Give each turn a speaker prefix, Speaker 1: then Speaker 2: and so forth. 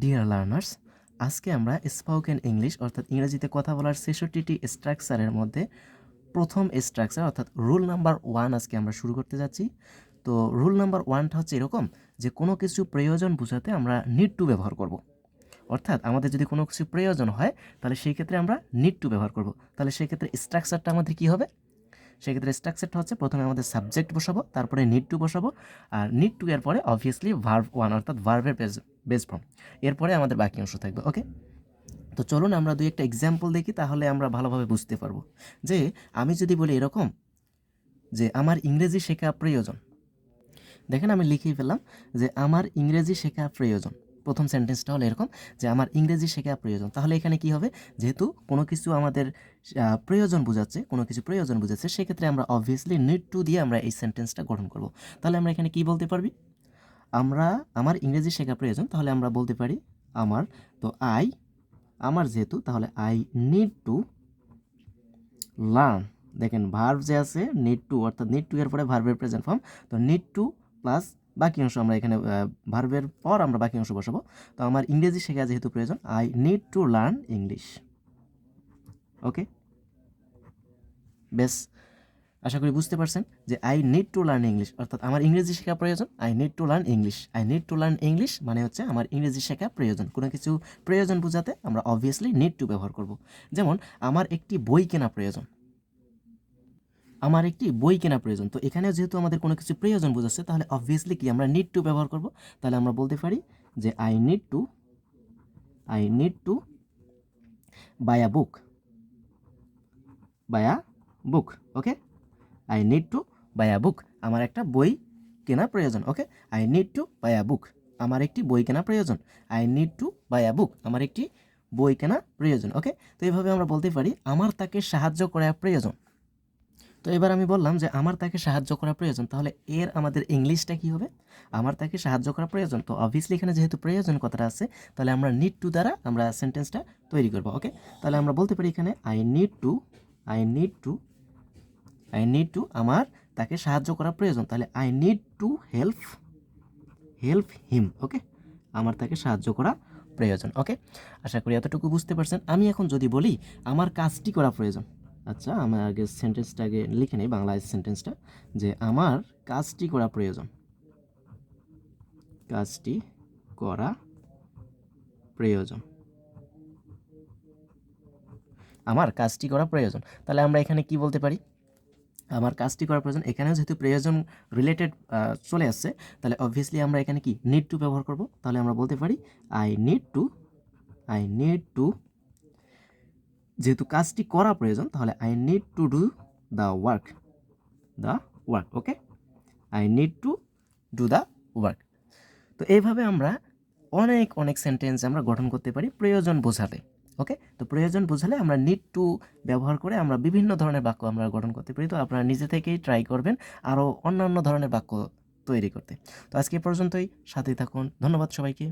Speaker 1: Dear learners আজকে আমরা spoken English অর্থাৎ ইংরেজিতে কথা বলার ছেষট্টিটি স্ট্রাকচারের মধ্যে প্রথম স্ট্রাকচার অর্থাৎ রুল নাম্বার ওয়ান আজকে আমরা শুরু করতে যাচ্ছি। তো রুল নাম্বার ওয়ানটা হচ্ছে এরকম যে, কোনো কিছু প্রয়োজন বোঝাতে আমরা নিড টু ব্যবহার করব। অর্থাৎ আমাদের যদি কোনো কিছু প্রয়োজন হয়, তাহলে সেই ক্ষেত্রে আমরা নিড টু ব্যবহার করব। তাহলে সেই ক্ষেত্রে স্ট্রাকচারটা আমাদের কী হবে? সেক্ষেত্রে স্ট্রাকচারটা হচ্ছে প্রথমে আমাদের সাবজেক্ট বসাবো, তারপরে নিড টু বসাবো, আর নিড টু এর পরে অবভিয়াসলি ভার্ভ ওয়ান অর্থাৎ ভার্ভের বেজ ফর্ম এরপরে আমাদের বাকি অংশ থাকবে ওকে তো চলুন আমরা দুই একটা এক্সাম্পল দেখি, তাহলে আমরা ভালোভাবে বুঝতে পারব। যে আমি যদি বলি এরকম যে আমার ইংরেজি শেখা প্রয়োজন। দেখেন আমি লিখেই ফেললাম যে আমার ইংরেজি শেখা প্রয়োজন। প্রথম সেন্টেন্সটা হলো এরকম যে, আমার ইংরেজি শেখা প্রয়োজন। তাহলে এখানে কি হবে? যেহেতু কোনো কিছু আমাদের প্রয়োজন বোঝাচ্ছে, কোনো কিছু প্রয়োজন বোঝাচ্ছে, সেক্ষেত্রে আমরা অবভিয়াসলি নিড টু দিয়ে আমরা এই সেন্টেন্সটা গঠন করব। তাহলে আমরা এখানে কি বলতে পারবি? আমরা, আমার ইংরেজি শেখা প্রয়োজন। তাহলে আমরা বলতে পারি, আমার। তো আই আমার যেহেতু, তাহলে আই নিড টু লার্ন দেখেন ভার্ব যে আছে নিড টু অর্থাৎ নিড টু এর পরে ভার্বের প্রেজেন্ট ফর্ম তো নিড টু প্লাস বাকি অংশ আমরা এখানে ভার্বের পর আমরা বাকি অংশ বসাবো। তো আমার ইংরেজি শেখা যেহেতু প্রয়োজন I need to learn English okay বেশ। আশা করি বুঝতে পারছেন যে I need to learn English অর্থাৎ আমার ইংরেজি শেখা প্রয়োজন I need to learn English I need to learn English মানে হচ্ছে আমার ইংরেজি শেখা প্রয়োজন। কোনো কিছু প্রয়োজন বোঝাতে আমরা অবভিয়াসলি নিড টু ব্যবহার করব। যেমন, আমার একটি বই কেনা প্রয়োজন। আমার একটি বই কেনা প্রয়োজন। তো এখানে যেহেতু আমাদের কোনো কিছু প্রয়োজন বোঝাচ্ছে, তাহলে অবভিয়াসলি কি আমরা নিড টু ব্যবহার করব? তাহলে আমরা বলতে পারি যে I need to I need to buy a book buy a book okay I need to buy a book আমার একটা বই কেনা প্রয়োজন okay I need to buy a book আমার একটি বই কেনা প্রয়োজন। I need to buy a book আমার একটি বই কেনা প্রয়োজন ওকে তো এইভাবে আমরা বলতে পারি, আমার তাকে সাহায্য করা প্রয়োজন। তো এবার আমি বললাম যে আমার তাকে সাহায্য করা প্রয়োজন, তাহলে এর আমাদের ইংলিশটা কি হবে? আমার তাকে সাহায্য করা প্রয়োজন, তো অবভিয়াসলি এখানে যেহেতু প্রয়োজন কথাটা আছে, তাহলে আমরা নিড টু দ্বারা আমরা সেন্টেন্সটা তৈরি করব ওকে তাহলে আমরা বলতে পারি এখানে I need to I need to I need to আমার তাকে সাহায্য করা প্রয়োজন, তাহলে I need to help help him okay আমার তাকে সাহায্য করা প্রয়োজন ওকে আশা করি এতটুকু বুঝতে পারছেন। আমি এখন যদি বলি, আমার কাজটি করা প্রয়োজন আচ্ছা আমার আগে সেন্টেন্সটা আগে লিখে নিই বাংলা সেন্টেন্সটা যে আমার কাজটি করা প্রয়োজন। কাজটি করা প্রয়োজন। আমার কাজটি করা প্রয়োজন। তাহলে আমরা এখানে কি বলতে পারি? আমার কাজটি করা প্রয়োজন। এখানেও যেহেতু প্রয়োজন রিলেটেড চলে আসছে, তাহলে অবভিয়াসলি আমরা এখানে কি? নিড টু ব্যবহার করব। তাহলে আমরা বলতে পারি I need to I need to যেহেতু কাজটি করা প্রয়োজন, তাহলে I need to do the work the work okay I need to do the work তো এইভাবে আমরা অনেক অনেক সেন্টেন্স আমরা গঠন করতে পারি প্রয়োজন বোঝাতে ওকে তো প্রয়োজন বোঝালে আমরা নিড টু ব্যবহার করে আমরা বিভিন্ন ধরনের বাক্য আমরা গঠন করতে পারি। তো আপনারা নিজে থেকেই ট্রাই করবেন আরও অন্যান্য ধরনের বাক্য তৈরি করতে। তো আজকে পর্যন্তই, সাথেই থাকুন। ধন্যবাদ সবাইকে।